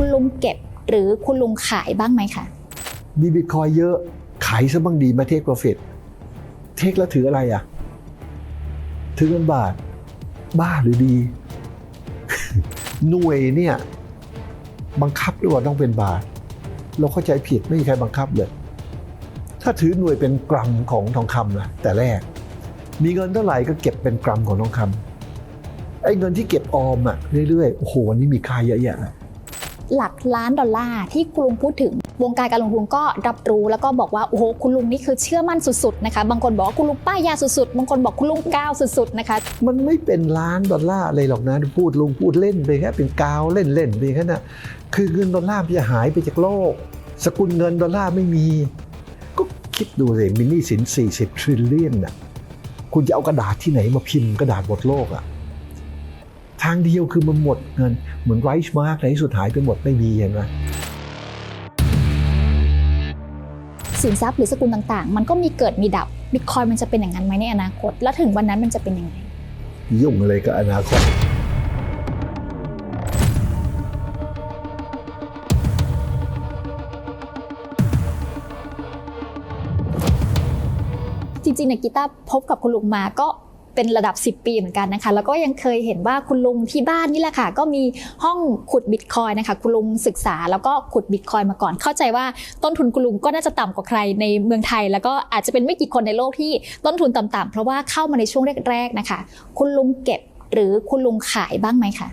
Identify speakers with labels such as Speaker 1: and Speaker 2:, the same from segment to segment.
Speaker 1: คุณลุงเก็บหรือคุณลุงขายบ้างไหมคะ
Speaker 2: มีบิตคอยเยอะขายซะบ้างดีมาเทคโปรฟิตเทคแล้วถืออะไรอะ ถือเงินบาท บ้าหรือดี หน่วยเนี่ย บังคับด้วยว่าต้องเป็นบาท เราเข้าใจผิดไม่มีใครบังคับเลย ถ้าถือหน่วยเป็นกรัมของทองคำนะแต่แรก มีเงินเท่าไหร่ก็เก็บเป็นกรัมของทองคำไอ้เงินที่เก็บออมอะเรื่อยๆโอ้โหวันนี้มีค่าเยอะแยะเลย
Speaker 1: หลักล้านดอลลาร์ที่คุณลุงพูดถึง วงการการลงทุนก็รับรู้แล้วก็บอกว่าโอ้โหคุณลุงนี่คือเชื่อมั่นสุดๆนะคะบางคนบอกว่าคุณลุงป้ายยาสุดๆบางคนบอกคุณลุงก้าวสุดๆนะคะ
Speaker 2: มันไม่เป็นล้านดอลลาร์อะไรหรอกนะพูดลุงพูดเล่นไปแค่เป็นกาวเล่นๆไปแค่นั้นคือเงินดอลลาร์จะหายไปจากโลก สกุลเงินดอลลาร์ไม่มี ก็คิดดูสิมินนี่สิน40ทริลเลียนน่ะคุณจะเอากระดาษที่ไหนมาพิมพ์กระดาษหมดโลกอะ ทางเดียวคือมันหมดเงิน เหมือนไรช์มาร์กในที่สุดหายไปหมดไม่มีเห็นไหม
Speaker 1: สินทรัพย์หรือสกุลต่างๆ มันก็มีเกิดมีดับบิตคอยมันจะเป็นอย่างนั้นไหมในอนาคต แล้วถึงวันนั้นมันจะเป็นยังไง
Speaker 2: ยุ่งอะไรกับอนาคต
Speaker 1: จริงๆเนี่ยกีตาร์พบกับคุณลุงมาก็ เป็นระดับ 10 ปีเหมือนกันนะคะ แล้วก็ยังเคยเห็นว่าคุณลุงที่บ้านนี่แหละค่ะ ก็มีห้องขุดบิตคอยนะคะ คุณลุงศึกษาแล้วก็ขุดบิตคอยมาก่อน เข้าใจว่าต้นทุนคุณลุงก็น่าจะต่ำกว่าใครในเมืองไทย แล้วก็อาจจะเป็นไม่กี่คนในโลกที่ต้นทุนต่ำๆเพราะว่าเข้ามาในช่วงแรกๆนะคะ คุณลุงเก็บหรือคุณลุงขายบ้างไหมคะ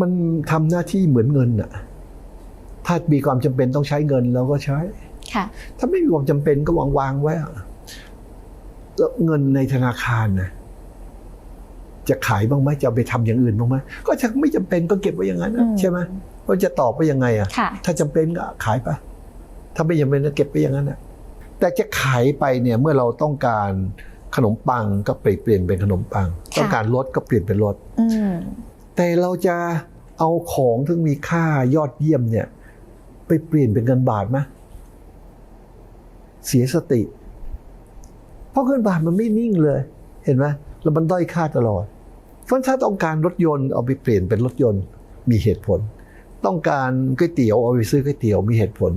Speaker 2: มันทำหน้าที่เหมือนเงินอะถ้ามีความจำเป็นต้องใช้เงินเราก็ใช้
Speaker 1: ค่ะ
Speaker 2: ถ้าไม่มีความจำเป็นก็วางวางๆไว้อะแล้วเงินในธนาคารนะ จะขายบ้างไหมจะเอาไปทำอย่างอื่นบ้างไหมก็ถ้าไม่จำเป็นก็เก็บไว้อย่างนั้นนะ
Speaker 1: อืม
Speaker 2: ใช่ไหมว่าจะตอบไปยังไงอะ
Speaker 1: ค่ะ
Speaker 2: ถ้าจำเป็นก็ขายไป ถ้าไม่จำเป็นก็เก็บไปอย่างนั้นนะแต่จะขายไปเนี่ยเมื่อเราต้องการขนมปังก็เปลี่ยนเป็นขนมปัง
Speaker 1: ค่ะ
Speaker 2: ต้องการรถก็เปลี่ยนเป็นรถ
Speaker 1: อืม
Speaker 2: แต่เราจะเอาของที่มีค่ายอดเยี่ยมเนี่ย ไปเปลี่ยนเป็นเงินบาทไหมเสียสติ เพราะเงินบาทมันไม่นิ่งเลย เห็นไหมแล้วมันด้อยค่าตลอด เพราะถ้าต้องการรถยนต์เอาไปเปลี่ยนเป็นรถยนต์มีเหตุผล ต้องการก๋วยเตี๋ยวเอาไปซื้อก๋วยเตี๋ยวมีเหตุผล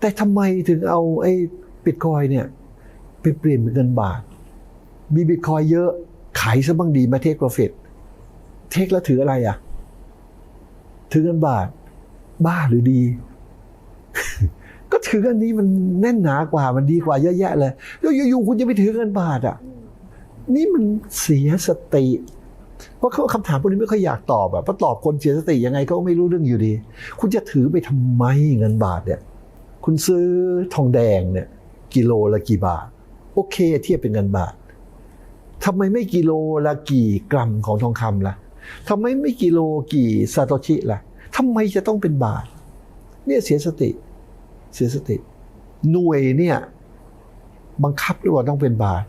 Speaker 2: แต่ทำไมถึงเอาไอ้บิตคอยเนี่ยไปเปลี่ยนเป็นเงินบาท มีบิตคอยเยอะขายซะบ้างดีมาเทคโปรฟิตเทคแล้วถืออะไรอะ ถือเงินบาท บ้าหรือดี ก็ถืออันนี้มันแน่นหนากว่ามันดีกว่าเยอะแยะเลยแล้วอยู่ๆคุณจะไปถือเงินบาทอะ นี่มันเสียสติ เพราะเขาคำถามพวกนี้ไม่ค่อยอยากตอบอะเพราะตอบคนเสียสติยังไงก็ไม่รู้เรื่องอยู่ดี คุณจะถือไปทำไมเงินบาทเนี่ย คุณซื้อทองแดงเนี่ยกิโลละกี่บาท โอเคเทียบเป็นเงินบาททำไมไม่กิโลละกี่กรัมของทองคำล่ะทำไมไม่กิโลกี่ซาโตชิล่ะทำไมจะต้องเป็นบาท เนี่ยเสียสติ เสียสติ หน่วยเนี่ยบังคับด้วยว่าต้องเป็นบาท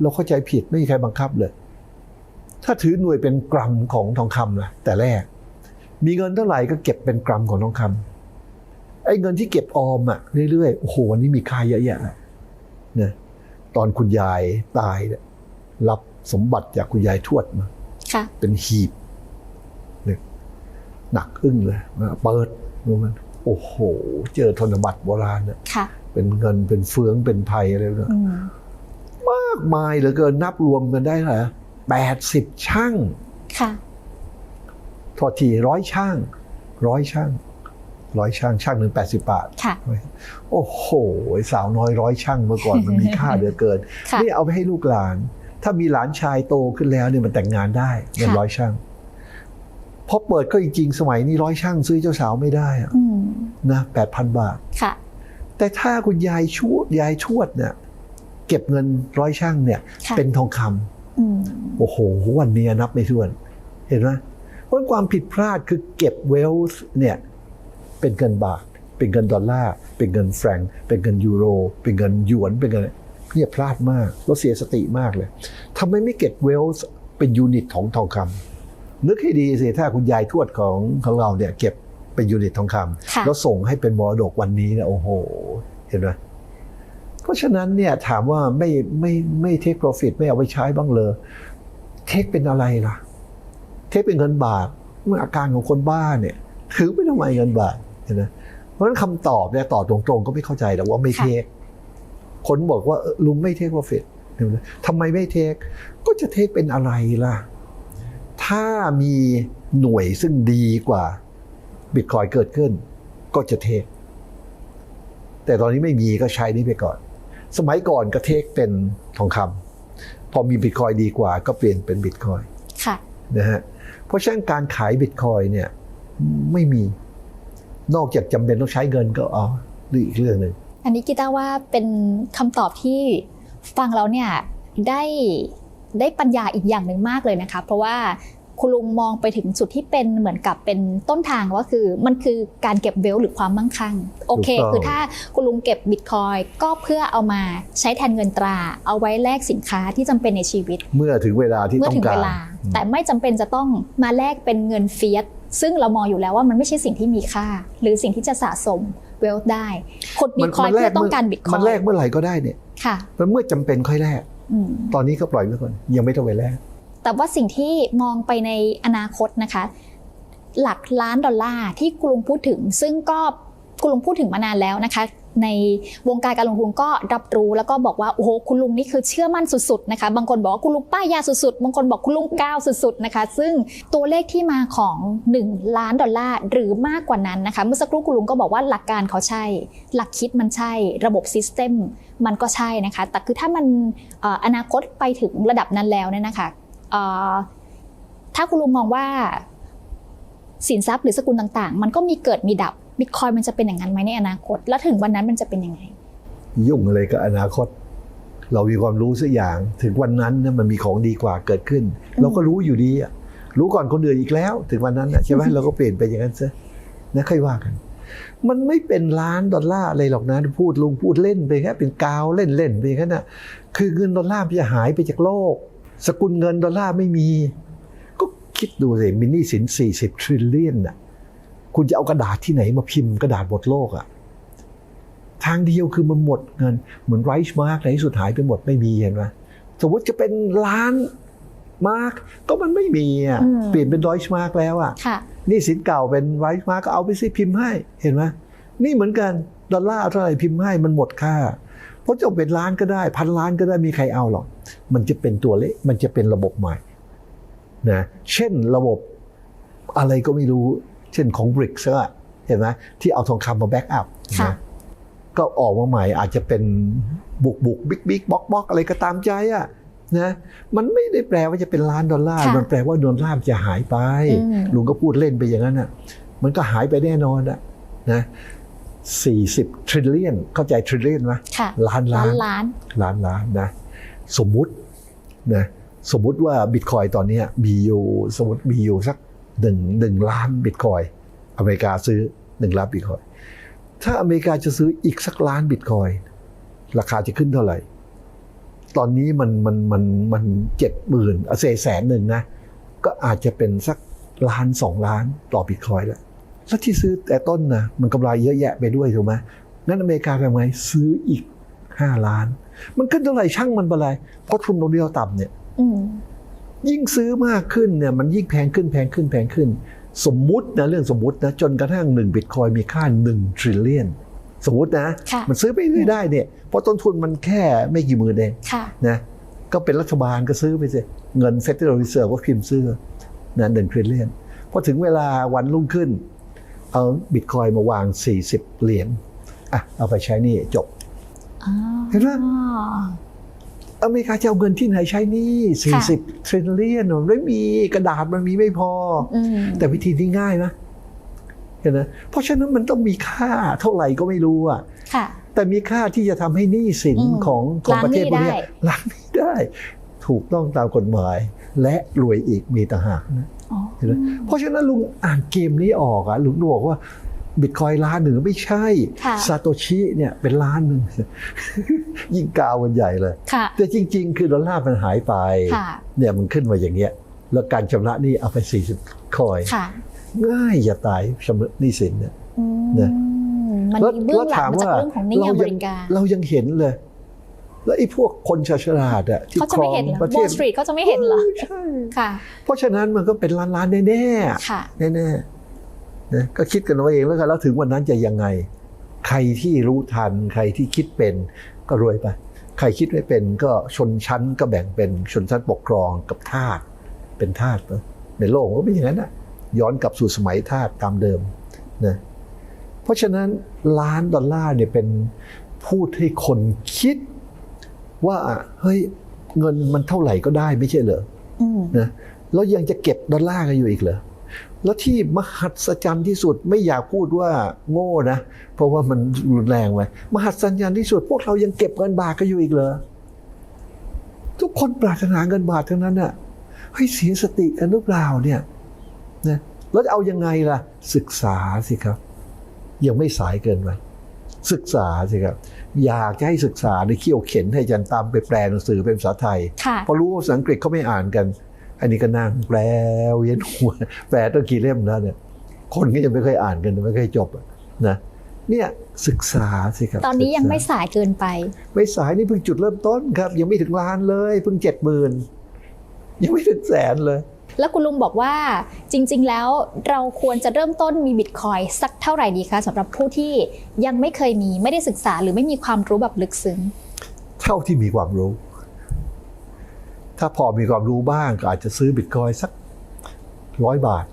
Speaker 2: เราเข้าใจผิดไม่มีใครบังคับเลย ถ้าถือหน่วยเป็นกรัมของทองคำล่ะแต่แรก มีเงินเท่าไหร่ก็เก็บเป็นกรัมของทองคำไอ้เงินที่เก็บออมอะเรื่อยๆโอ้โหวันนี้มีค่าเยอะแยะเลยนะตอนคุณยายตายเนี่ยรับสมบัติจากคุณยายทวดมา
Speaker 1: ค่ะ
Speaker 2: เป็นหีบเนี่ยหนักอึ้งเลยมาเปิดดูมันโอ้โห เจอธนบัตรโบราณเนี่ย
Speaker 1: ค่ะ
Speaker 2: เป็นเงินเป็นเฟืองเป็นไพรอะไรเนี่ย
Speaker 1: อืม
Speaker 2: มากมายเหลือเกินนับรวมกันได้เหรอ แปดสิบช่าง
Speaker 1: ค่ะ
Speaker 2: ทอทีร้อยช่างร้อยช่างร้อยช่างช่างหนึ่งแปดสิบบาท
Speaker 1: ค่ะ
Speaker 2: โอ้โห สาวน้อยร้อยช่างเมื่อก่อนมันมีค่าเหลือเกิน
Speaker 1: ค่ะ
Speaker 2: นี่เอาไปให้ลูกหลาน ถ้ามีหลานชายโตขึ้นแล้วเนี่ยมันแต่งงานได้เงิน
Speaker 1: ค่ะ
Speaker 2: ร้อยช่างพอเปิดก็จริงๆสมัยนี้ร้อยช่างซื้อเจ้าสาวไม่ได้อะ
Speaker 1: อืม
Speaker 2: นะแปดพันบาท
Speaker 1: ค่ะ
Speaker 2: แต่ถ้าคุณยายชวดยายชวดเนี่ยเก็บเงินร้อยช่างเนี่ย
Speaker 1: ค่ะ
Speaker 2: เป็นทองคำ
Speaker 1: อืม
Speaker 2: โอ้โห วันนี้นับไม่ถ้วน เห็นไหมเพราะความผิดพลาดคือเก็บเวลส์เนี่ยเป็นเงินบาท เป็นเงินดอลลาร์ เป็นเงินแฟรงก์เป็นเงินยูโร เป็นเงินหยวน เป็นเงินเนี่ยพลาดมาก แล้วเสียสติมากเลยทำไมไม่เก็บเวลส์เป็นยูนิตของทองคำนึกให้ดีสิถ้าคุณยายทวดของของเราเนี่ยเก็บเป็นยูนิตทองคำ
Speaker 1: ค่ะ
Speaker 2: แล้วส่งให้เป็นมรดกวันนี้เนี่ยโอ้โห เห็นไหม เพราะฉะนั้นเนี่ยถามว่าไม่ไม่ไม่เทคโปรฟิตไม่เอาไปใช้บ้างเลยเทคเป็นอะไรล่ะ เทคเป็นเงินบาทเมื่ออาการของคนบ้าเนี่ยถือไปทำไมเงินบาทเห็นไหมเพราะฉะนั้นคำตอบเนี่ยตอบตรงๆก็ไม่เข้าใจแต่ว่าไม่เทคคนบอกว่าเออลุงไม่เทค profit เห็นไหมทำไมไม่เทค ก็จะเทคเป็นอะไรล่ะ ถ้ามีหน่วยซึ่งดีกว่าบิตคอยเกิดขึ้น ก็จะเทค แต่ตอนนี้ไม่มีก็ใช้นี้ไปก่อน สมัยก่อนก็เทคเป็นทองคำพอมีบิตคอยดีกว่าก็เปลี่ยนเป็นบิตคอย
Speaker 1: ค่ะ
Speaker 2: นะฮะเพราะฉะนั้นการขายบิตคอยเนี่ยไม่มีนอกจากจำเป็นต้องใช้เงินก็อ๋อหรืออีกเรื่องหนึ่ง
Speaker 1: อันนี้กีตาร์ว่าเป็นคำตอบที่ฟังแล้วเนี่ยได้ได้ปัญญาอีกอย่างหนึ่งมากเลยนะคะ เพราะว่า คุณลุงมองไปถึงจุดที่เป็นเหมือนกับเป็นต้นทางว่าคือมันคือการเก็บเวลหรือความมั่งคั่ง โอเค
Speaker 2: ถูกต้อง
Speaker 1: คือถ้าคุณลุงเก็บบิตคอยก็เพื่อเอามาใช้แทนเงินตรา เอาไว้แลกสินค้าที่จำเป็นในชีวิต
Speaker 2: เมื่อถึงเวลาที่
Speaker 1: เมื่อ
Speaker 2: ต้อง
Speaker 1: ถึง
Speaker 2: กา
Speaker 1: เว
Speaker 2: ร
Speaker 1: ลาแต่ไม่จำเป็นจะต้องมาแลกเป็นเงินเฟียสซึ่งเรามองอยู่แล้วว่ามันไม่ใช่สิ่งที่มีค่า หรือสิ่งที่จะสะสมเวลได้ขุดบิตคอยเพื่อต้องการบิตคอย
Speaker 2: มันแลกเมื่อไหร่ก็ได้เนี่ย
Speaker 1: ค่ะ
Speaker 2: มันเมื่อจำเป็นค่อยแลก
Speaker 1: อืม
Speaker 2: ตอนนี้ก็ปล่อยไว้ก่อนยังไม่ต้องไปแลก
Speaker 1: แต่ว่าสิ่งที่มองไปในอนาคตนะคะ หลักล้านดอลลาร์ที่คุณลุงพูดถึง ซึ่งก็คุณลุงพูดถึงมานานแล้วนะคะ ในวงการการลงทุนก็รับรู้แล้วก็บอกว่าโอ้โหคุณลุงนี่คือเชื่อมั่นสุดๆนะคะบางคนบอกว่าคุณลุงป้ายยาสุดๆบางคนบอกคุณลุงก้าวสุดๆนะคะ ซึ่งตัวเลขที่มาของ 1 ล้านดอลลาร์หรือมากกว่านั้นนะคะเมื่อสักครู่คุณลุงก็บอกว่าหลักการเขาใช่ หลักคิดมันใช่ ระบบซิสเต็มมันก็ใช่นะคะ แต่คือถ้ามันออนาคตไปถึงระดับนั้นแล้วเนี่ยนะคะ ถ้าคุณลุงมองว่าสินทรัพย์หรือสกุลต่างๆ มันก็มีเกิดมีดับบิตคอยมันจะเป็นอย่างนั้นไหมในอนาคต แล้วถึงวันนั้นมันจะเป็นยังไง
Speaker 2: ยุ่งอะไรกับอนาคต เรามีความรู้สักอย่าง ถึงวันนั้นเนี่ยมันมีของดีกว่าเกิดขึ้น เราก็รู้อยู่ดีอะรู้ก่อนคนอื่นอีกแล้ว ถึงวันนั้นน่ะใช่ไหมเราก็เปลี่ยนไปอย่างนั้นซะนะค่อยว่ากัน มันไม่เป็นล้านดอลลาร์อะไรหรอกนะพูดลุงพูดเล่นไปแค่เป็นกาวเล่นเล่นๆไปแค่นั้นน่ะคือเงินดอลลาร์มันจะหายไปจากโลก สกุลเงินดอลลาร์ไม่มี ก็คิดดูสิมินนี่สิน 40 ทริลเลียนน่ะคุณจะเอากระดาษที่ไหนมาพิมพ์กระดาษบทโลกอะทางเดียวคือมันหมดเงิน เหมือนไรซ์มาร์กในที่สุดหายไปหมดไม่มีเห็นไหมสมมติจะเป็นล้านมาร์กก็มันไม่มีอะ
Speaker 1: อืม
Speaker 2: เปลี่ยนเป็นไรซ์มาร์กแล้วอะ
Speaker 1: ค่ะ
Speaker 2: นี่สินเก่าเป็นไรซ์มาร์กก็เอาไปสิพิมพ์ให้เห็นไหมนี่เหมือนกันดอลลาร์เอาเท่าไหร่พิมพ์ให้มันหมดค่า เพราะจะเป็นล้านก็ได้ พันล้านก็ได้มีใครเอาหรอก มันจะเป็นตัวเลขมันจะเป็นระบบใหม่นะเช่นระบบอะไรก็ไม่รู้ เช่นของ b r i c s อะเห็นไหมที่เอาทองคำมาแบ็กอัพ
Speaker 1: ค่ะ
Speaker 2: นะก็ออกมาใหม่อาจจะเป็นบุกบุกบิ๊กบิ๊กบ็อกบ็อกอะไรก็ตามใจอะนะมันไม่ได้แปลว่าจะเป็นล้านดอลลาร์
Speaker 1: ค่ะ
Speaker 2: มันแปลว่าดอลลาร์มันจะหายไป
Speaker 1: อืม
Speaker 2: ลุงก็พูดเล่นไปอย่างนั้นอะ มันก็หายไปแน่นอนอะนะ สี่สิบทริลเลียนเข้าใจทริลเลียนไหม
Speaker 1: ค่ะ
Speaker 2: ล้าน
Speaker 1: ล้า
Speaker 2: ล้าน
Speaker 1: นล้าน
Speaker 2: ล้านล้านนะสมมุตินะสมมุติว่าบิตคอยตอนเนี้ยมีอยู่สมมติมีอยู่สักหนึ่งหนึ่งล้านบิตคอยอเมริกาซื้อหนึ่งล้านบิตคอยถ้าอเมริกาจะซื้ออีกสักล้านบิตคอยราคาจะขึ้นเท่าไหร่ ตอนนี้มันมันมันมันเจ็ดหมื่นเศษแสนหนึ่งนะก็อาจจะเป็นสักล้านสองล้านต่อบิตคอยแล้ว แล้วที่ซื้อแต่ต้นนะมันกำไรเยอะแยะไปด้วยถูกไหมงั้นอเมริกาทำไงซื้ออีกห้าล้าน มันขึ้นเท่าไหร่ช่างมันไปเลยเพราะทุนตรงนี้เราต่ำเนี่ย
Speaker 1: อืม
Speaker 2: ยิ่งซื้อมากขึ้นเนี่ยมันยิ่งแพงขึ้นแพงขึ้นแพงขึ้น สมมุตินะเรื่องสมมุตินะจนกระทั่งหนึ่งบิตคอยมีค่าหนึ่งทริลเลียนสมมตินะ
Speaker 1: ค่ะ
Speaker 2: มันซื้อไปเรื่อยได้เนี่ยเพราะต้นทุนมันแค่ไม่กี่หมื่นเอง
Speaker 1: ค่ะ
Speaker 2: นะก็เป็นรัฐบาลก็ซื้อไปสิเงิน Federal Reserve ก็พิมพ์ซื้อนะหนึ่งทริลเลียนพอถึงเวลาวันรุ่งขึ้น เอาบิตคอยมาวาง 40 เหรียญอะเอาไปใช้หนี่จบ
Speaker 1: อ๋อ
Speaker 2: เห็นไหมอเมริกาจะเอาเงินที่ไหนใช้หนี่
Speaker 1: ค่ะ
Speaker 2: 40ทริลเลียนมันไม่มีกระดาษมันมีไม่พอ
Speaker 1: อืม
Speaker 2: แต่วิธีนี้ง่ายนะเห็นไหมเพราะฉะนั้นมันต้องมีค่าเท่าไหร่ก็ไม่รู้อะ
Speaker 1: ค่ะ
Speaker 2: แต่มีค่าที่จะทำให้หนี้สิน
Speaker 1: อืม
Speaker 2: ของของ
Speaker 1: ล้าง
Speaker 2: ประเทศพวกเนี้ย
Speaker 1: หนี้ได้
Speaker 2: ล้างหนี้ได้ ถูกต้องตามกฎหมาย และรวยอีกมีต่างหากนะ
Speaker 1: อ๋อ
Speaker 2: เห็นไหมเพราะฉะนั้นลุงอ่านเกมนี้ออกอะลุงบอกว่าบิตคอยล้านหนึ่งไม่ใช่
Speaker 1: ค่ะ
Speaker 2: ซาโตชิเนี่ยเป็นล้านหนึ่งยิ่งกาวมันใหญ่เลย
Speaker 1: ค่ะ
Speaker 2: แต่จริง ๆ คือดอลลาร์มันหายไป
Speaker 1: ค่ะ
Speaker 2: เนี่ยมันขึ้นมาอย่างเงี้ย แล้วการชำระหนี้เอาไป 40 คอย
Speaker 1: ค่ะ
Speaker 2: ง่ายอย่าตายชำระหนี้สินเนี่ย
Speaker 1: อืม
Speaker 2: นะ
Speaker 1: มัน
Speaker 2: แล้ว
Speaker 1: มีเบื้องหลังมาจาก
Speaker 2: แล้วถามว่า
Speaker 1: เรื่องของหนี้อเมริกา
Speaker 2: เรายังเห็นเลย แล้วไอ้พวกคนฉลาดอะที่
Speaker 1: เขา
Speaker 2: ค
Speaker 1: จะ
Speaker 2: ร
Speaker 1: ไม่
Speaker 2: อง
Speaker 1: เห็นเหรอ
Speaker 2: ประเท
Speaker 1: วอ
Speaker 2: ศ
Speaker 1: ลสตรีทเขาจะไม่เห็นเหรอ
Speaker 2: ใช่
Speaker 1: ค่ะ
Speaker 2: เพราะฉะนั้นมันก็เป็นล้านล้านๆแน่
Speaker 1: ค่ะ
Speaker 2: ๆแน่นะก็คิดกันเอาเองแล้วกันแล้วถึงวันนั้นจะยังไง ใครที่รู้ทัน ใครที่คิดเป็นก็รวยไปใครคิดไม่เป็นก็ชนชั้นก็แบ่งเป็นชนชั้นปกครองกับทาสเป็นทาสนะในโลกมันก็เป็นอย่างนั้นนะย้อนกลับสู่สมัยทาสตามเดิมนะเพราะฉะนั้นล้านดอลลาร์เนี่ยเป็นพูดให้คนคิด ว่าเฮ้ยเงินมันเท่าไหร่ก็ได้ไม่ใช่เหรอ
Speaker 1: อืม
Speaker 2: นะแล้วยังจะเก็บดอลลาร์กันอยู่อีกเหรอแล้วที่มหัศจรรย์ที่สุดไม่อยากพูดว่าโง่นะ เพราะว่ามันรุนแรงไปมหัศจรรย์ที่สุด พวกเรายังเก็บเงินบาทกันอยู่อีกเหรอทุกคนปรารถนาเงินบาททั้งนั้นน่ะเฮ้ยเสียสติกันหรือเปล่าเนี่ยนะแล้วจะเอายังไงล่ะ ศึกษาสิครับ ยังไม่สายเกินไปศึกษาสิครับ อยากจะให้ศึกษาในเขี่ยวเข็นให้อาจันตามไปแปลหนังสือเป็นภาษาไทย
Speaker 1: ค่ะ
Speaker 2: พอรู้ว่าภาษาอังกฤษเขาไม่อ่านกัน อันนี้ก็นั่งแปลเวียนหัวแปลตั้งกี่เล่มแล้วเนี่ยคนก็ยังไม่เคยอ่านกันไม่เคยจบอะนะเนี่ยศึกษาสิครับ
Speaker 1: ตอนนี้ยังไม่
Speaker 2: ศึกษ
Speaker 1: สายเกินไปา
Speaker 2: ไม่สายนี่เพิ่งจุดเริ่มต้นครับ ยังไม่ถึงล้านเลย เพิ่งเจ็ดหมื่นยังไม่ถึงแสนเลย
Speaker 1: แล้วคุณลุงบอกว่าจริง ๆ แล้วเราควรจะเริ่มต้นมีบิตคอยสักเท่าไหร่ดีคะสำหรับผู้ที่ยังไม่เคยมีไม่ได้ศึกษาหรือไม่มีความรู้แบบลึกซึ้ง
Speaker 2: เท่าที่มีความรู้ ถ้าพอมีความรู้บ้างก็อาจจะซื้อบิตคอยน์สักร้อยบาท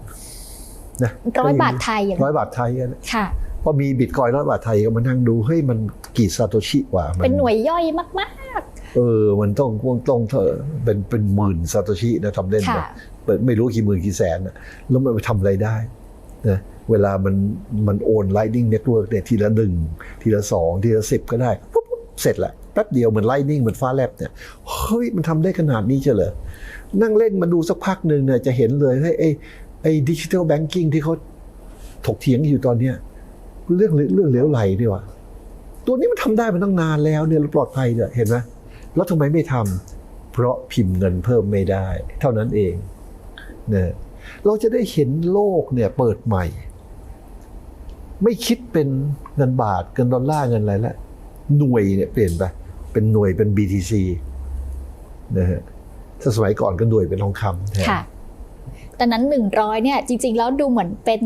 Speaker 2: นะ
Speaker 1: ร้อยบาทไทยอย่าง
Speaker 2: ร้อยบาทไทยกันนะ
Speaker 1: ค่ะ
Speaker 2: พอมีบิตคอยน์ร้อยบาทไทยก็มานั่งดูเฮ้ยมันกี่ซาโตชิกว่ามั
Speaker 1: เป็นหน่วยย่อยมาก
Speaker 2: เออ มันต้องต้องต้องเธอเป็นเป็นหมื่นซาโตชินะทำเล่น
Speaker 1: ๆ
Speaker 2: ไป
Speaker 1: ค่ะ
Speaker 2: เปิด ไม่รู้กี่หมื่นกี่แสนนะแล้วมันไปทำอะไรได้นะเวลามันมันโอน Lightning Network เนี่ยทีละหนึ่งทีละสองทีละสิบก็ได้ปุ๊บเสร็จแหละแป๊บเดียวเหมือน Lightning เหมือนฟ้าแลบเนี่ยเฮ้ยมันทำได้ขนาดนี้เฉยเหรอนั่งเล่นมาดูสักพักหนึ่งเนี่ยจะเห็นเลยเฮ้ยไอ้ไอ้ดิจิทัลแบงกิ้งที่เขาถกเถียงอยู่ตอนเนี้ยเรื่องเรื่องเหลวไหลดีว่า ตัวนี้มันทำได้มาตั้งนานแล้วเนี่ยปลอดภัยเนี่ยเห็นไหมแล้วทำไมไม่ทำเพราะพิมพ์เงินเพิ่มไม่ได้ เท่านั้นเอง เนี่ยเราจะได้เห็นโลกเนี่ยเปิดใหม่ ไม่คิดเป็นเงินบาทเงินดอลลาร์เงินอะไรแล้วหน่วยเนี่ยเปลี่ยนไปเป็นหน่วยเป็น BTC นะฮะถ้าสมัยก่อนก็หน่วยเป็นทองคำแทน
Speaker 1: ค่ะแต่นั้น 100เนี่ยจริง ๆ แล้วดูเหมือนเป็น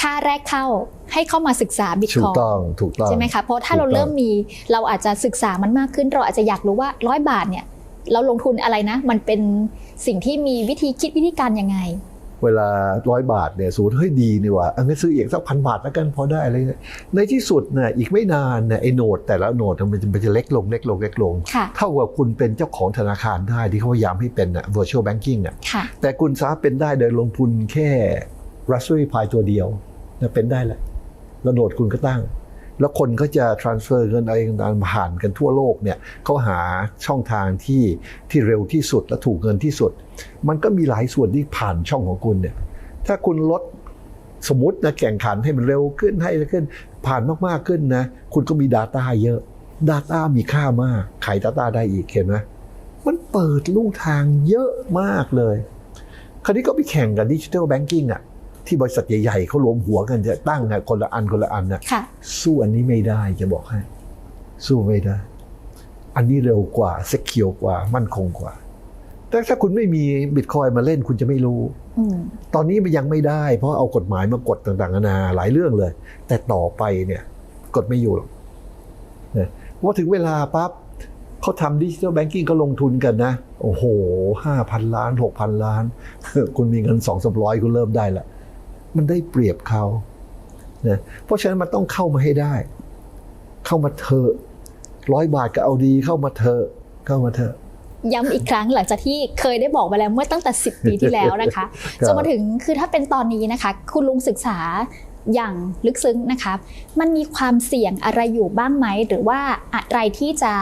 Speaker 1: ค่าแรกเข้าให้เข้ามาศึกษาบิต
Speaker 2: ถู
Speaker 1: ค
Speaker 2: ก
Speaker 1: อย
Speaker 2: ต้องถูกต้อง
Speaker 1: ใช่ไหมคะเพราะถ้า
Speaker 2: ถูก
Speaker 1: เรา
Speaker 2: ต้อง
Speaker 1: เริ่มมีเราอาจจะศึกษามันมากขึ้น เราอาจจะอยากรู้ว่าร้อยบาทเนี่ย เราลงทุนอะไรนะ มันเป็นสิ่งที่มีวิธีคิดวิธีการยังไง
Speaker 2: เวลาร้อยบาทเนี่ยสูตรเฮ้ยดีนี่หว่าอันนี้นซื้ออีกสักพันบาทแล้วกันพอได้อะไรเนี่ยในที่สุดเนี่ยอีกไม่นานเนี่ยไอ้โนดแต่ละโนดมันจะมันจะเล็กลงเล็กลงเล็กลง
Speaker 1: ค่ะ
Speaker 2: เท่ากับคุณเป็นเจ้าของธนาคารได้ที่เขาพยายามให้เป็นน่ะ virtual banking อะ
Speaker 1: ค่ะ
Speaker 2: แต่คุณสามารถเป็นได้โดยลงทุนแค่ Raspberry Pi ตัวเดียวนะเป็นได้แหละแล้วโนดคุณก็ตั้ง แล้วคนก็จะ transfer เงินอะไรต่างๆผ่านกันทั่วโลกเนี่ยเขาหาช่องทางที่ที่เร็วที่สุดและถูกเงินที่สุด มันก็มีหลายส่วนที่ผ่านช่องของคุณเนี่ยถ้าคุณลดสมมตินะแข่งขันให้มันเร็วขึ้นให้เร็วขึ้น ผ่านมากๆขึ้นนะ คุณก็มี Data เยอะ Data มีค่ามาก ขาย Data ได้อีกเห็นไหมมันเปิดลู่ทางเยอะมากเลย คราวนี้ก็ไปแข่งกับดิจิทัลแบงกิ้งอะ ที่บริษัทใหญ่ๆเขารวมหัวกันจะตั้งอะคนละอันคนละอันน่ะ
Speaker 1: ค่ะ
Speaker 2: สู้อันนี้ไม่ได้จะบอกให้ สู้ไม่ได้ อันนี้เร็วกว่าเซ็กเคียวกว่ามั่นคงกว่า แต่ถ้าคุณไม่มีบิตคอยมาเล่นคุณจะไม่รู้
Speaker 1: อืม
Speaker 2: ตอนนี้มันยังไม่ได้ เพราะเอากฎหมายมากดต่างๆนานาหลายเรื่องเลย แต่ต่อไปเนี่ยกดไม่อยู่หรอกนะพอถึงเวลาปั๊บเขาทำดิจิทัลแบงกิ้งก็ลงทุนกันนะ โอ้โหห้าพันล้านหกพันล้าน คุณมีเงินสองสามร้อยคุณเริ่มได้ละ มันได้เปรียบเขานะเพราะฉะนั้นมันต้องเข้ามาให้ได้ เข้ามาเถอะร้อยบาทก็เอาดีเข้ามาเถอะเข้ามาเถอะ
Speaker 1: ย้ำอีกครั้งหลังจากที่เคยได้บอกไปแล้วเมื่อตั้งแต่ 10 ปีที่แล้วนะคะ
Speaker 2: ครับ
Speaker 1: จนมาถึงคือถ้าเป็นตอนนี้นะคะ คุณลุงศึกษาอย่างลึกซึ้งนะคะมันมีความเสี่ยงอะไรอยู่บ้างไหม หรือว่าอะไรที่จะ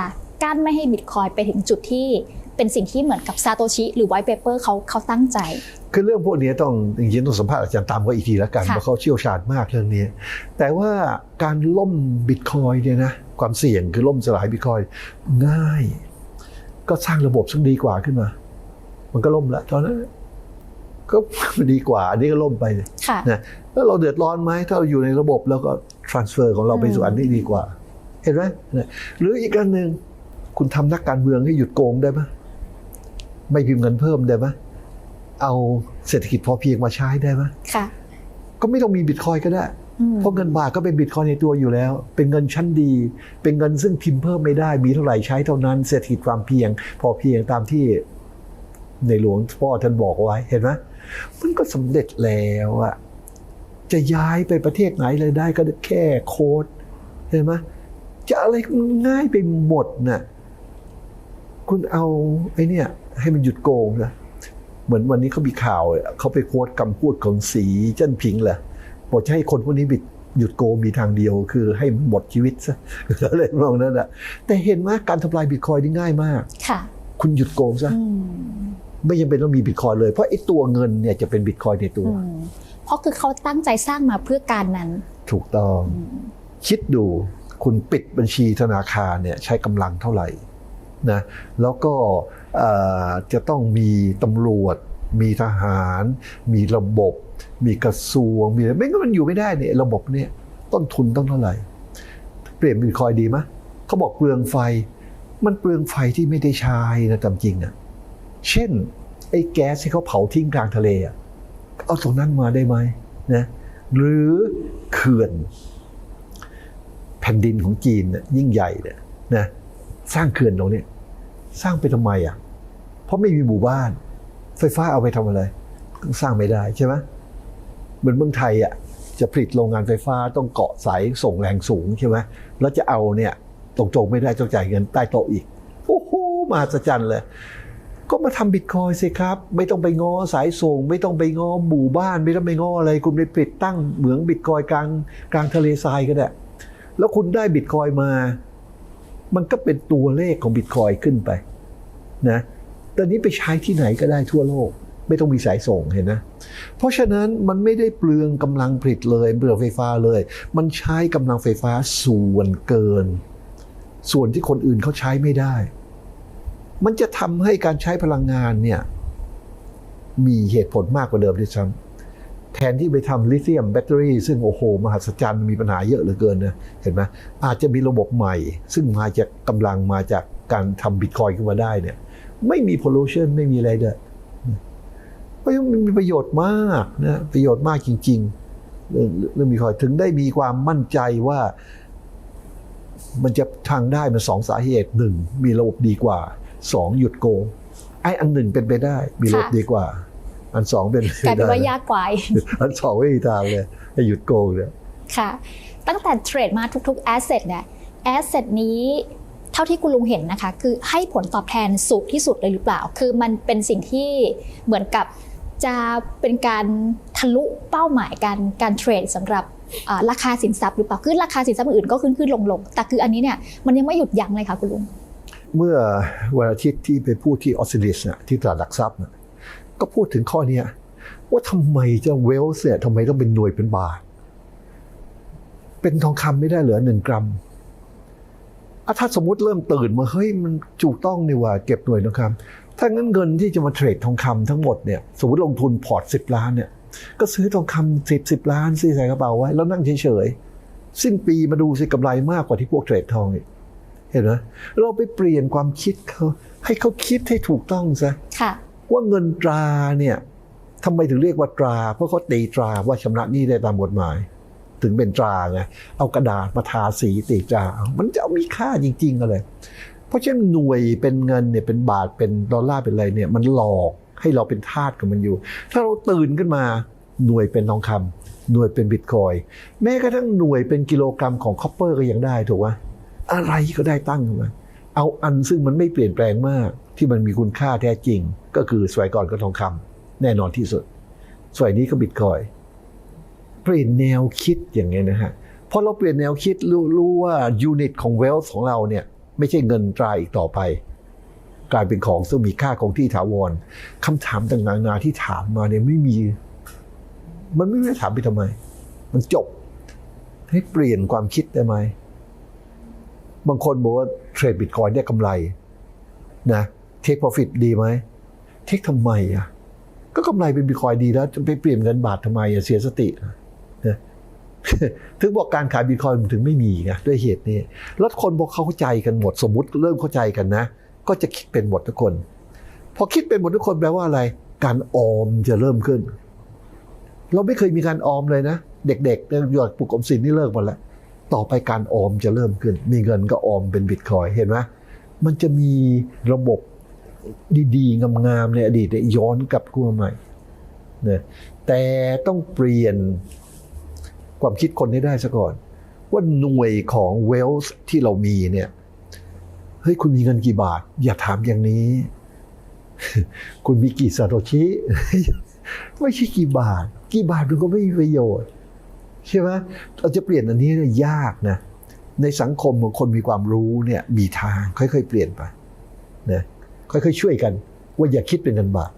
Speaker 1: กั้นไม่ให้บิตคอยไปถึงจุดที่เป็นสิ่งที่เหมือนกับซาโตชิ หรือไวท์เปเปอร์เขาเขาตั้งใจ
Speaker 2: คือเรื่องพวกนี้ต้องจริงๆต้องสัมภาษณ์อาจารย์ตามก็อีกทีแล้วกัน
Speaker 1: ค่ะ
Speaker 2: เพราะเขาเชี่ยวชาญมากเรื่องนี้ แต่ว่าการล่มบิตคอยเนี่ยนะความเสี่ยงคือล่มสลายบิตคอยง่าย ก็สร้างระบบซึ่งดีกว่าขึ้นมา มันก็ล่มแล้วตอนนั้นก็ดีกว่า อันนี้ก็ล่มไป
Speaker 1: ค่ะ
Speaker 2: นะแล้วเราเดือดร้อนไหมถ้าเราอยู่ในระบบแล้วก็ transfer ของเราไปสู่อันนี้ดีกว่า เห็นไหมนะหรืออีกอันหนึ่งคุณทำนักการเมืองให้หยุดโกงได้ไหมไม่พิมพ์เงินเพิ่มได้ไหม เอาเศรษฐกิจพอเพียงมาใช้ได้ไหม
Speaker 1: ค่ะ
Speaker 2: ก็ไม่ต้องมีบิตคอยก็ได้
Speaker 1: อืม
Speaker 2: เพราะเงินบาทก็เป็นบิตคอยในตัวอยู่แล้ว เป็นเงินชั้นดี เป็นเงินซึ่งพิมพ์เพิ่มไม่ได้ มีเท่าไหร่ใช้เท่านั้น เศรษฐกิจความเพียง พอเพียงตามที่ในหลวงพ่อท่านบอกเอาไว้ เห็นไหมมันก็สำเร็จแล้วอะจะย้ายไปประเทศไหนเลยได้ก็แค่โค้ดเห็นไหมจะอะไรมันง่ายไปหมดน่ะคุณเอาไอ้เนี่ยให้มันหยุดโกงนะ เหมือนวันนี้เขามีข่าวอะเขาไปโค้ดคำพูดของสีเจิ้นผิงแหละบอกจะให้คนพวกนี้บิดหยุดโกงมีทางเดียวคือให้มันหมดชีวิตซะอะไรมองนั้นแหะแต่เห็นว่าการทำลายบิตคอยน์นี่ง่ายมาก
Speaker 1: ค่ะ
Speaker 2: คุณหยุดโกงซะ
Speaker 1: อืม
Speaker 2: ไม่จำเป็นต้องมีบิตคอยน์เลยเพราะไอ้ตัวเงินเนี่ยจะเป็นบิตคอยน์ในตัว
Speaker 1: อืมเพราะคือเขาตั้งใจสร้างมาเพื่อการนั้น
Speaker 2: ถูกต้อง
Speaker 1: อืม
Speaker 2: คิดดูคุณปิดบัญชีธนาคารเนี่ยใช้กำลังเท่าไหร่ นะแล้วก็จะต้องมีตำรวจ มีทหาร มีระบบ มีกระทรวงมีอะไรไม่งั้นมันอยู่ไม่ได้เนี่ยระบบเนี่ยต้นทุนต้องเท่าไหร่ เปลี่ยนบิตคอยดีไหมเขาบอกเปลืองไฟ มันเปลืองไฟที่ไม่ได้ใช้นะตามจริงอะเช่นไอ้แก๊สที่เขาเผาทิ้งกลางทะเลอะเอาตรงนั้นมาได้ไหมนะหรือเขื่อน แผ่นดินของจีนเนี่ยยิ่งใหญ่เนี่ยนะ สร้างเขื่อนตรงนี้สร้างไปทำไมอะ เพราะไม่มีหมู่บ้าน ไฟฟ้าเอาไปทำอะไรสร้างไม่ได้ใช่ไหมเหมือนเมืองไทยอะจะผลิตโรงงานไฟฟ้าต้องเกาะสายส่งแรงสูงใช่ไหมแล้วจะเอาเนี่ยตรงๆไม่ได้ต้องจ่ายเงินใต้โต๊ะอีกโอ้โหมหัศจรรย์เลย ก็มาทำบิตคอยสิครับ ไม่ต้องไปงอสายส่ง ไม่ต้องไปงอหมู่บ้าน ไม่ต้องไปงออะไร คุณไปปิดตั้งเหมืองบิตคอยกลางกลางทะเลทรายก็ได้แล้วคุณได้บิตคอยมา มันก็เป็นตัวเลขของบิตคอยขึ้นไปนะตอนนี้ไปใช้ที่ไหนก็ได้ทั่วโลก ไม่ต้องมีสายส่งเห็นนะ เพราะฉะนั้นมันไม่ได้เปลืองกำลังผลิตเลยเปลืองไฟฟ้าเลย มันใช้กำลังไฟฟ้าส่วนเกิน ส่วนที่คนอื่นเขาใช้ไม่ได้ มันจะทำให้การใช้พลังงานเนี่ยมีเหตุผลมากกว่าเดิมด้วยซ้ำ แทนที่ไปทำลิเธียมแบตเตอรี่ซึ่งโอ้โห มหัศจรรย์มีปัญหาเยอะเหลือเกินนะเห็นไหมอาจจะมีระบบใหม่ ซึ่งมาจากกำลังมาจากการทำบิตคอยน์ขึ้นมาได้เนี่ยไม่มี pollution ไม่มีอะไรเลยเพราะฉะนั้นมันมีประโยชน์มากนะประโยชน์มากจริง ๆ เรื่องเรื่องบิตคอยน์ถึงได้มีความมั่นใจว่า มันจะทางได้มันสองสาเหตุหนึ่งมีระบบดีกว่าสองหยุดโกงไอ้อันหนึ่งเป็นไปได้ มีระบบ
Speaker 1: ค่ะ
Speaker 2: ดีกว่า อันสองเป็นไป
Speaker 1: กลายเป็น
Speaker 2: ได้
Speaker 1: ว่ายากกว่า
Speaker 2: อันสองไม่มีทางเลยให้หยุดโกงเนี่ย
Speaker 1: ค่ะ ตั้งแต่เทรดมาทุกๆ asset เนี่ย asset นี้เท่าที่คุณลุงเห็นนะคะ คือให้ผลตอบแทนสูงที่สุดเลยหรือเปล่า คือมันเป็นสิ่งที่เหมือนกับจะเป็นการทะลุเป้าหมายการการเทรดสำหรับอ่าราคาสินทรัพย์หรือเปล่าคือราคาสินทรัพย์อื่นๆก็ขึ้นขึ้นลงลงๆแต่คืออันนี้เนี่ยมันยังไม่หยุดยั้งเลยค่ะคุณลุง
Speaker 2: เมื่อวันอาทิตย์ที่ไปพูดที่ออสเตรเลียนะที่ตลาดหลักทรัพย์นะ ก็พูดถึงข้อเนี้ยว่าทำไมจะเวลส์เนี่ยทำไมต้องเป็นหน่วยเป็นบาท เป็นทองคำไม่ได้เหลือหนึ่งกรัมอะถ้าสมมติเริ่มตื่นมาเฮ้ยมันถูกต้องนี่ว่าเก็บหน่วยทองคำถ้างั้นเงินที่จะมาเทรดทองคำทั้งหมดเนี่ยสมมติลงทุนพอร์ตสิบล้านเนี่ย ก็ซื้อทองคำสิบสิบล้านซื้อใส่กระเป๋าไว้ แล้วนั่งเฉยๆสิ้นปีมาดูสิกำไรมากกว่าที่พวกเทรดทองอีกเห็นไหมเราไปเปลี่ยนความคิดเขาให้เขาคิดให้ถูกต้องซะ
Speaker 1: ค่ะ ว่า
Speaker 2: เงินตราเนี่ยทำไมถึงเรียกว่าตรา เพราะเขาตีตราว่าชำระหนี้ได้ตามกฎหมาย ถึงเป็นตราไงเอากระดาษมาทาสีตีตรา มันจะเอามีค่าจริงๆอะไรเพราะฉะนั้นหน่วยเป็นเงินเนี่ยเป็นบาทเป็นดอลลาร์เป็นอะไรเนี่ยมันหลอกให้เราเป็นทาสกับมันอยู่ ถ้าเราตื่นขึ้นมาหน่วยเป็นทองคำหน่วยเป็นบิตคอยแม้กระทั่งหน่วยเป็นกิโลกรัมของคอปเปอร์ก็ยังได้ถูกไหมอะไรก็ได้ตั้งขึ้นมาเอาอันซึ่งมันไม่เปลี่ยนแปลงมาก ที่มันมีคุณค่าแท้จริง ก็คือสมัยก่อนก็ทองคำแน่นอนที่สุดสมัยนี้ก็บิตคอยเปลี่ยนแนวคิดอย่างเงี้ยนะฮะพอเราเปลี่ยนแนวคิดรู้รู้ว่ายูนิตของเวลส์ของเราเนี่ยไม่ใช่เงินตราอีกต่อไป กลายเป็นของซึ่งมีค่าคงที่ถาวรคำถามต่างๆนาที่ถามมาเนี่ยไม่มี มันไม่รู้ถามไปทำไม มันจบ ให้เปลี่ยนความคิดได้ไหมบางคนบอกว่าเทรดบิตคอยได้กำไรนะ เทค profit ดีไหม เทคทำไมอะ ก็กำไรเป็นบิตคอยดีแล้วจะไปเปลี่ยนเงินบาททำไมอะเสียสตินะถึงบอกการขายบิตคอยมันถึงไม่มีไงด้วยเหตุนี้ แล้วคนพอเข้าใจกันหมดสมมติเริ่มเข้าใจกันนะ ก็จะคิดเป็นหมดทุกคน พอคิดเป็นหมดทุกคนแปลว่าอะไร การออมจะเริ่มขึ้น เราไม่เคยมีการออมเลยนะ เด็กๆเนี่ยหยอดปลุกออมสินนี่เลิกหมดแล้วต่อไปการออมจะเริ่มขึ้น มีเงินก็ออมเป็นบิตคอยเห็นไหมมันจะมีระบบ ดีๆ งามๆในอดีตยย้อนกลับขึ้นมาใหม่นะแต่ต้องเปลี่ยนความคิดคนให้ได้ซะก่อน ว่าหน่วยของเวลส์ที่เรามีเนี่ยเฮ้ยคุณมีเงินกี่บาท อย่าถามอย่างนี้ คุณมีกี่ซาโตชิไม่ใช่กี่บาท กี่บาทมันก็ไม่มีประโยชน์ ใช่ไหมเราจะเปลี่ยนอันนี้เนี่ยยากนะ ในสังคมของคนมีความรู้เนี่ยมีทางค่อยๆเปลี่ยนไปนะ ค่อยๆช่วยกัน ว่าอย่าคิดเป็นเงินบาท